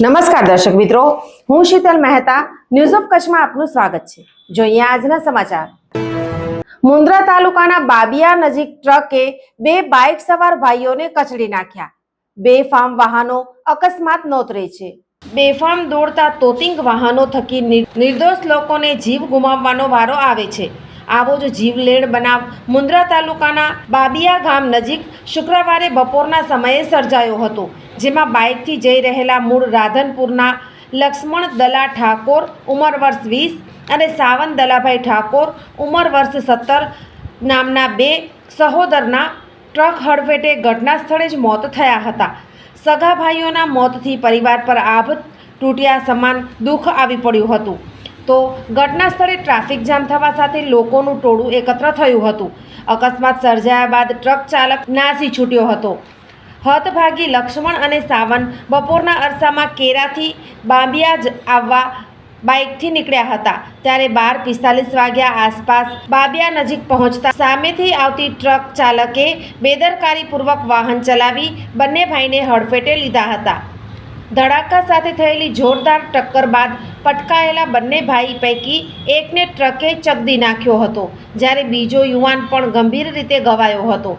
નમસ્કાર દર્શક મિત્રો, હું શીતલ મહેતા ન્યૂઝ ઓફ કચ્છમાં આપનું સ્વાગત છે. જોઈએ આજના સમાચાર. મુન્દ્રા તાલુકાના બાબિયા નજીક ટ્રકે બે બાઇક સવાર ભાઈઓને કચડી નાખ્યા. બે ફાર્મ વાહનો અકસ્માત નોતરે છે. બેફામ દોડતા તોતિંગ વાહનો થકી નિર્દોષ લોકોને જીવ ગુમાવવાનો વારો આવે છે. આવો જ જીવલેણ બનાવ. મુન્દ્રા તાલુકાના બાબિયા ગામ નજીક શુક્રવારે બપોરના સમયે સર્જાયો હતો, જેમાં બાઇકથી જઈ રહેલા મૂળ રાધનપુરના લક્ષ્મણ દલા ઠાકોર ઉંમર વર્ષ વીસ અને સાવન દલાભાઈ ઠાકોર ઉંમર વર્ષ સત્તર નામના બે સહોદરના ટ્રક હડફેટે ઘટના સ્થળે જ મોત થયા હતા. સગા ભાઈઓના મોતથી પરિવાર પર આભ તૂટ્યા સમાન દુઃખ આવી પડ્યું હતું. તો ઘટના સ્થળે ટ્રાફિક જામ થવા સાથે લોકોનું ટોળું એકત્ર થયું હતું. અકસ્માત સર્જાયા બાદ ટ્રક ચાલક નાસી છૂટ્યો હતો. હતભાગી લક્ષ્મણ અને સાવન બપોરના અરસામાં કેરાથી બાંબિયા જ આવવા બાઇકથી નીકળ્યા હતા. ત્યારે બાર પિસ્તાલીસ વાગ્યા આસપાસ બાબિયા નજીક પહોંચતા સામેથી આવતી ટ્રક ચાલકે બેદરકારીપૂર્વક વાહન ચલાવી બંને ભાઈને હડફેટે લીધા હતા. ધડાકા સાથે થયેલી જોરદાર ટક્કર બાદ પટકાયેલા બંને ભાઈ પૈકી એકને ટ્રકે ચગદી નાખ્યો હતો, જ્યારે બીજો યુવાન પણ ગંભીર રીતે ઘવાયો હતો.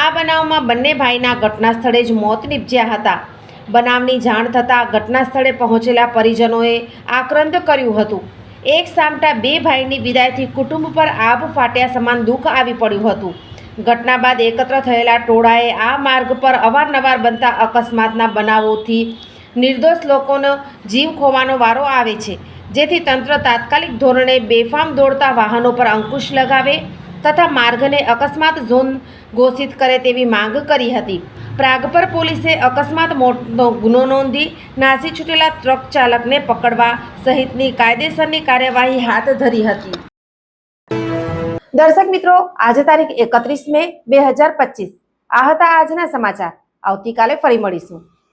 આ બનાવમાં બંને ભાઈના ઘટના સ્થળે જ મોત નીપજ્યા હતા. બનાવની જાણ થતાં ઘટના સ્થળે પહોંચેલા પરિજનોએ આક્રંદ કર્યું હતું. એક સામટા બે ભાઈની વિદાયથી કુટુંબ પર આભ ફાટ્યા સમાન દુઃખ આવી પડ્યું હતું. ઘટના બાદ એકત્ર થયેલા ટોળાએ આ માર્ગ પર અવારનવાર બનતા અકસ્માતના બનાવોથી નિર્દોષ લોકોનો જીવ ખોવાનો વારો આવે છે. જેથી તંત્ર તાત્કાલિક ધોરણે બેફામ દોડતા વાહનો પર અંકુશ લગાવે તથા માર્ગને અકસ્માત ઝોન ઘોષિત કરે તેવી માંગ કરી હતી. પ્રાગપર પોલીસે અકસ્માત મોતનો ગુનો નોંધી નાસી છૂટેલા ટ્રક ચાલકને પકડવા સહિતની કાયદેસરની કાર્યવાહી હાથ ધરી હતી. દર્શક મિત્રો, આજે તારીખ એકત્રીસ મે બે હજાર પચીસ. આ હતા આજના સમાચાર. આવતીકાલે ફરી મળીશું.